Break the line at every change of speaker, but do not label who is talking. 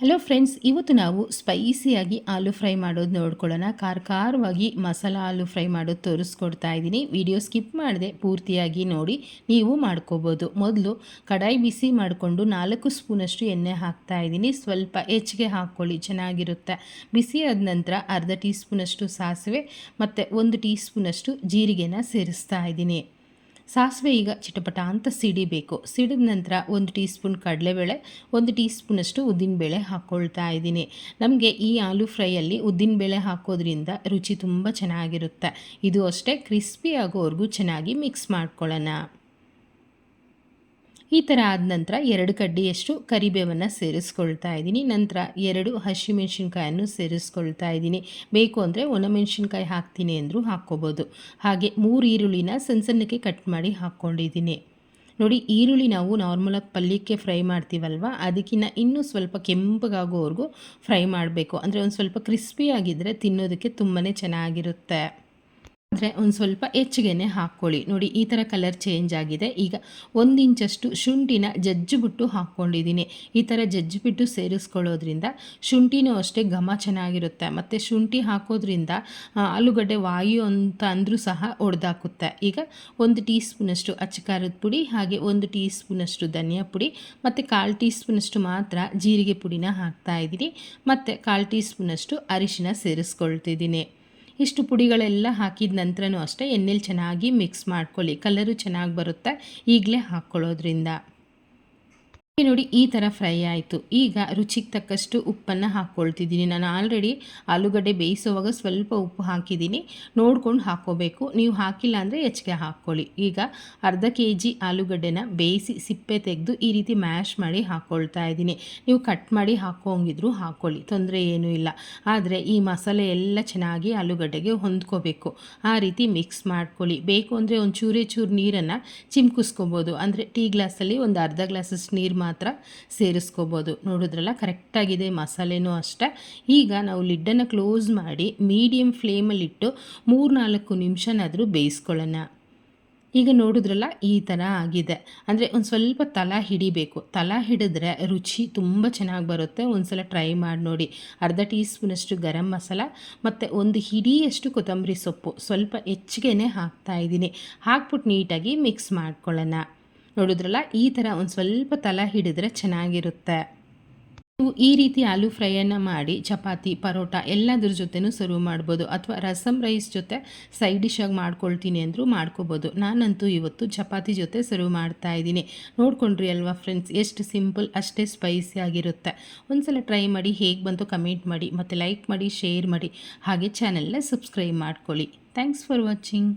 Hello friends ಇವತ್ತು ನಾವು ಸ್ಪೈಸಿಯಾಗಿ ಆಲೂ fry ಮಾಡೋದು ನೋಡ್ಕೊಳ್ಳೋಣ. ಖಾರ ಖಾರವಾಗಿ ಮಸಾಲ ಆಲೂ ಫ್ರೈ ಮಾಡೋದು ತೋರಿಸ್ಕೊಡ್ತಾ ಇದ್ದೀನಿ. ವಿಡಿಯೋ ಸ್ಕಿಪ್ ಮಾಡದೆ ಪೂರ್ತಿಯಾಗಿ ನೋಡಿ, ನೀವು ಮಾಡ್ಕೋಬೋದು. ಮೊದಲು ಕಡಾಯಿ ಬಿಸಿ ಮಾಡಿಕೊಂಡು ನಾಲ್ಕು ಸ್ಪೂನಷ್ಟು ಎಣ್ಣೆ ಹಾಕ್ತಾ ಇದ್ದೀನಿ. ಸ್ವಲ್ಪ ಹೆಚ್ಚಿಗೆ ಹಾಕ್ಕೊಳ್ಳಿ, ಚೆನ್ನಾಗಿರುತ್ತೆ. ಬಿಸಿ ಆದ ನಂತರ ಅರ್ಧ ಟೀ ಸ್ಪೂನಷ್ಟು ಸಾಸಿವೆ, ಮತ್ತು ಒಂದು ಟೀ ಸ್ಪೂನಷ್ಟು ಜೀರಿಗೆನ ಸೇರಿಸ್ತಾ ಇದ್ದೀನಿ. ಸಾಸಿವೆ ಈಗ ಚಿಟಪಟ ಅಂತ ಸಿಡಿಬೇಕು ಸಿಡಿದ ನಂತರ ಒಂದು ಟೀ ಸ್ಪೂನ್ ಕಡಲೆಬೇಳೆ, ಒಂದು ಟೀ ಸ್ಪೂನಷ್ಟು ಉದ್ದಿನಬೇಳೆ ಹಾಕ್ಕೊಳ್ತಾ ಇದ್ದೀನಿ. ನಮಗೆ ಈ ಆಲೂ ಫ್ರೈಯಲ್ಲಿ ಉದ್ದಿನಬೇಳೆ ಹಾಕೋದ್ರಿಂದ ರುಚಿ ತುಂಬ ಚೆನ್ನಾಗಿರುತ್ತೆ. ಇದು ಅಷ್ಟೇ ಕ್ರಿಸ್ಪಿ ಆಗೋವರೆಗೂ ಚೆನ್ನಾಗಿ ಮಿಕ್ಸ್ ಮಾಡ್ಕೊಳ್ಳೋಣ. ಈ ಥರ ಆದ ನಂತರ ಎರಡು ಕಡ್ಡಿಯಷ್ಟು ಕರಿಬೇವನ್ನು ಸೇರಿಸ್ಕೊಳ್ತಾ ಇದ್ದೀನಿ. ನಂತರ ಎರಡು ಹಸಿಮೆಣ್ಸಿನ್ಕಾಯನ್ನು ಸೇರಿಸ್ಕೊಳ್ತಾ ಇದ್ದೀನಿ. ಬೇಕು ಅಂದರೆ ಒಣಮೆಣ್ಸಿನ್ಕಾಯಿ ಹಾಕ್ತೀನಿ ಅಂದರೂ ಹಾಕ್ಕೋಬೋದು. ಹಾಗೆ ಮೂರು ಈರುಳ್ಳಿನ ಸಣ್ಣ ಸಣ್ಣಕ್ಕೆ ಕಟ್ ಮಾಡಿ ಹಾಕ್ಕೊಂಡಿದ್ದೀನಿ. ನೋಡಿ, ಈರುಳ್ಳಿ ನಾವು ನಾರ್ಮಲಾಗಿ ಪಲ್ಯಕ್ಕೆ ಫ್ರೈ ಮಾಡ್ತೀವಲ್ವ? ಅದಕ್ಕಿಂತ ಇನ್ನೂ ಸ್ವಲ್ಪ ಕೆಂಪಗಾಗೋವರೆಗೂ ಫ್ರೈ ಮಾಡಬೇಕು. ಅಂದರೆ ಒಂದು ಸ್ವಲ್ಪ ಕ್ರಿಸ್ಪಿಯಾಗಿದ್ದರೆ ತಿನ್ನೋದಕ್ಕೆ ತುಂಬಾ ಚೆನ್ನಾಗಿರುತ್ತೆ. ಆದರೆ ಒಂದು ಸ್ವಲ್ಪ ಹೆಚ್ಚಿಗೆನೆ ಹಾಕ್ಕೊಳ್ಳಿ ನೋಡಿ, ಈ ಥರ ಕಲರ್ ಚೇಂಜ್ ಆಗಿದೆ. ಈಗ ಒಂದು ಇಂಚಷ್ಟು ಶುಂಠಿನ ಜಜ್ಜಿಬಿಟ್ಟು ಹಾಕ್ಕೊಂಡಿದ್ದೀನಿ. ಈ ಥರ ಜಜ್ಜಿಬಿಟ್ಟು ಸೇರಿಸ್ಕೊಳ್ಳೋದ್ರಿಂದ ಶುಂಠಿನೂ ಅಷ್ಟೇ ಘಮ ಚೆನ್ನಾಗಿರುತ್ತೆ. ಮತ್ತು ಶುಂಠಿ ಹಾಕೋದ್ರಿಂದ ಆಲೂಗಡ್ಡೆ ವಾಯು ಅಂತ ಅಂದರೂ ಸಹ ಒಡೆದಾಕುತ್ತೆ. ಈಗ ಒಂದು ಟೀ ಸ್ಪೂನಷ್ಟು ಅಚ್ಚಕಾರದ ಪುಡಿ, ಹಾಗೆ ಒಂದು ಟೀ ಸ್ಪೂನಷ್ಟು ಧನಿಯಾ ಪುಡಿ, ಮತ್ತು ಕಾಲು ಟೀ ಸ್ಪೂನಷ್ಟು ಮಾತ್ರ ಜೀರಿಗೆ ಪುಡಿನ ಹಾಕ್ತಾಯಿದ್ದೀನಿ ಮತ್ತು ಕಾಲು ಟೀ ಸ್ಪೂನಷ್ಟು ಅರಿಶಿನ ಸೇರಿಸ್ಕೊಳ್ತಿದ್ದೀನಿ. ಇಷ್ಟು ಪುಡಿಗಳೆಲ್ಲ ಹಾಕಿದ ನಂತರನೂ ಅಷ್ಟೇ ಎಣ್ಣೆಲಿ ಚೆನ್ನಾಗಿ ಮಿಕ್ಸ್ ಮಾಡ್ಕೊಳ್ಳಿ. ಕಲರು ಚೆನ್ನಾಗಿ ಬರುತ್ತೆ. ಈಗಲೇ ಹಾಕ್ಕೊಳ್ಳೋದ್ರಿಂದ. ನೋಡಿ ಈ ಥರ ಫ್ರೈ ಆಯಿತು. ಈಗ ರುಚಿಗೆ ತಕ್ಕಷ್ಟು ಉಪ್ಪನ್ನು ಹಾಕ್ಕೊಳ್ತಿದ್ದೀನಿ ನಾನು ಆಲ್ರೆಡಿ ಆಲೂಗಡ್ಡೆ ಬೇಯಿಸುವಾಗ ಸ್ವಲ್ಪ ಉಪ್ಪು ಹಾಕಿದ್ದೀನಿ. ನೋಡ್ಕೊಂಡು ಹಾಕ್ಕೋಬೇಕು. ನೀವು ಹಾಕಿಲ್ಲ ಅಂದರೆ ಹೆಚ್ಚಿಗೆ ಹಾಕ್ಕೊಳ್ಳಿ. ಈಗ ಅರ್ಧ ಕೆ ಜಿ ಆಲೂಗಡ್ಡೆನ ಬೇಯಿಸಿ ಸಿಪ್ಪೆ ತೆಗೆದು ಈ ರೀತಿ ಮ್ಯಾಶ್ ಮಾಡಿ ಹಾಕ್ಕೊಳ್ತಾ ಇದ್ದೀನಿ. ನೀವು ಕಟ್ ಮಾಡಿ ಹಾಕೋಂಗಿದ್ರು ಹಾಕ್ಕೊಳ್ಳಿ. ತೊಂದರೆ ಏನೂ ಇಲ್ಲ. ಆದರೆ ಈ ಮಸಾಲೆ ಎಲ್ಲ ಚೆನ್ನಾಗಿ ಆಲೂಗಡ್ಡೆಗೆ ಹೊಂದ್ಕೋಬೇಕು. ಆ ರೀತಿ ಮಿಕ್ಸ್ ಮಾಡ್ಕೊಳ್ಳಿ. ಬೇಕು ಅಂದರೆ ಒಂದು ಚೂರೇ ಚೂರು ನೀರನ್ನು ಚಿಮ್ಕಿಸ್ಕೊಬೋದು. ಅಂದರೆ ಟೀ ಗ್ಲಾಸಲ್ಲಿ ಒಂದು ಅರ್ಧ ಗ್ಲಾಸಷ್ಟು ನೀರು ಮಾತ್ರ ಸೇರಿಸ್ಕೋಬೋದು. ನೋಡಿದ್ರಲ್ಲ, ಕರೆಕ್ಟಾಗಿದೆ, ಮಸಾಲೆನೂ ಅಷ್ಟೇ. ಈಗ ನಾವು ಲಿಡ್ಡನ್ನು ಕ್ಲೋಸ್ ಮಾಡಿ ಮೀಡಿಯಮ್ ಫ್ಲೇಮಲ್ಲಿಟ್ಟು ಮೂರು ನಾಲ್ಕು ನಿಮಿಷನಾದರೂ ಬೇಯಿಸ್ಕೊಳ್ಳೋಣ. ಈಗ ನೋಡಿದ್ರಲ್ಲ, ಈ ಥರ ಆಗಿದೆ. ಅಂದರೆ ಒಂದು ಸ್ವಲ್ಪ ತಲ ಹಿಡಿಬೇಕು. ತಲ ಹಿಡಿದ್ರೆ ರುಚಿ ತುಂಬ ಚೆನ್ನಾಗಿ ಬರುತ್ತೆ. ಒಂದು ಸಲ ಟ್ರೈ ಮಾಡಿ ನೋಡಿ. ಅರ್ಧ ಟೀ ಸ್ಪೂನಷ್ಟು ಗರಂ ಮಸಾಲ, ಮತ್ತು ಒಂದು ಹಿಡಿಯಷ್ಟು ಕೊತ್ತಂಬರಿ ಸೊಪ್ಪು. ಸ್ವಲ್ಪ ಹೆಚ್ಚಿಗೆ ಹಾಕ್ತಾಯಿದ್ದೀನಿ ಹಾಕ್ಬಿಟ್ಟು ನೀಟಾಗಿ ಮಿಕ್ಸ್ ಮಾಡ್ಕೊಳ್ಳೋಣ. ನೋಡಿದ್ರಲ್ಲ, ಈ ಥರ ಒಂದು ಸ್ವಲ್ಪ ತಲ ಹಿಡಿದ್ರೆ ಚೆನ್ನಾಗಿರುತ್ತೆ. ನೀವು ಈ ರೀತಿ ಆಲೂ ಫ್ರೈಯನ್ನು ಮಾಡಿ, ಚಪಾತಿ, ಪರೋಟ ಎಲ್ಲದ್ರ ಜೊತೆನೂ ಸರ್ವ್ ಮಾಡ್ಬೋದು. ಅಥವಾ ರಸಮ್ ರೈಸ್ ಜೊತೆ ಸೈಡ್ ಡಿಶಾಗಿ ಮಾಡ್ಕೊಳ್ತೀನಿ ಅಂದರೂ ಮಾಡ್ಕೋಬೋದು. ನಾನಂತೂ ಇವತ್ತು ಚಪಾತಿ ಜೊತೆ ಸರ್ವ್ ಮಾಡ್ತಾ ಇದ್ದೀನಿ. ನೋಡ್ಕೊಂಡ್ರಿ ಅಲ್ವಾ ಫ್ರೆಂಡ್ಸ್ ಎಷ್ಟು ಸಿಂಪಲ್ ಅಷ್ಟೇ ಸ್ಪೈಸಿ ಆಗಿರುತ್ತೆ. ಒಂದ್ಸಲ ಟ್ರೈ ಮಾಡಿ, ಹೇಗೆ ಬಂತು ಕಮೆಂಟ್ ಮಾಡಿ, ಮತ್ತು ಲೈಕ್ ಮಾಡಿ ಶೇರ್ ಮಾಡಿ. ಹಾಗೆ ಚಾನೆಲ್ನ ಸಬ್ಸ್ಕ್ರೈಬ್ ಮಾಡ್ಕೊಳ್ಳಿ. Thanks for watching